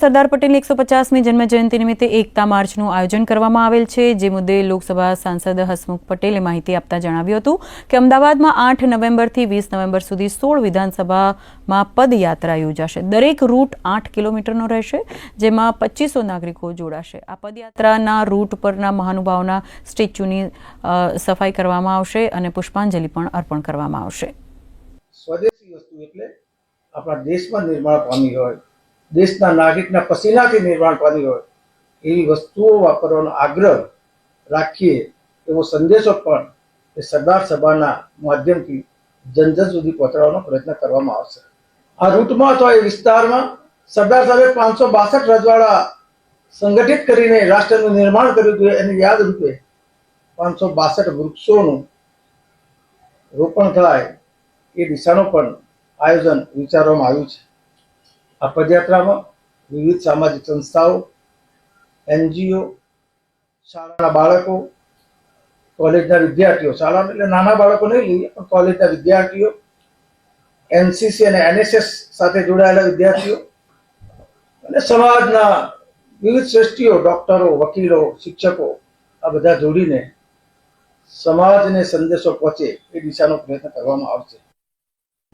સરદાર પટેલ એકસો પચાસમી જન્મ જયંતિ નિમિત્તે એકતા માર્ચનું આયોજન કરવામાં આવેલ છે. જે મુદ્દે લોકસભા સાંસદ હસમુખ પટેલે માહિતી આપતા જણાવ્યું હતું કે અમદાવાદમાં આઠ નવેમ્બરથી વીસ નવેમ્બર સુધી સોળ વિધાનસભામાં પદયાત્રા યોજાશે. દરેક રૂટ આઠ કિલોમીટરનો રહેશે, જેમાં પચીસો નાગરિકો જોડાશે. આ પદયાત્રાના રૂટ પરના મહાનુભાવોના સ્ટેચ્યુની સફાઈ કરવામાં આવશે અને પુષ્પાંજલિ પણ અર્પણ કરવામાં આવશે. સ્વદેશી વસ્તુ એટલે આપણા દેશમાં નિર્માણ પામી હોય દેશના નાગરિકના પસીનાથી નિર્માણ પામી હોય, એવી વસ્તુઓ વાપરવાનો આગ્રહ રાખીએ એવો સંદેશો પણ એ સરદાર સભાના માધ્યમથી જન જન સુધી પહોંચાડવાનો પ્રયત્ન કરવામાં આવશે. આ રૂટમાં અથવા એ વિસ્તારમાં સરદાર સાહેબે પાંચસો બાસઠ રજવાડા સંગઠિત કરીને રાષ્ટ્રનું નિર્માણ કર્યું હતું, એની યાદ રૂપે પાંચસો બાસઠ વૃક્ષોનું રોપણ થાય એ દિશાનું પણ આયોજન વિચારવામાં આવ્યું છે. આ પદયાત્રામાં વિવિધ સામાજિક સંસ્થાઓ, એનજીઓ, શાળાના બાળકો, કોલેજના વિદ્યાર્થીઓ, શાળા એટલે નાના બાળકો નહીં લઈએ, પણ કોલેજના વિદ્યાર્થીઓ, એનસીસી અને એનએસએસ સાથે જોડાયેલા વિદ્યાર્થીઓ અને સમાજના વિવિધ શ્રેષ્ઠીઓ, ડોક્ટરો, વકીલો, શિક્ષકો, આ બધા જોડીને સમાજને સંદેશો પહોંચે એ દિશાનો પ્રયત્ન કરવામાં આવશે.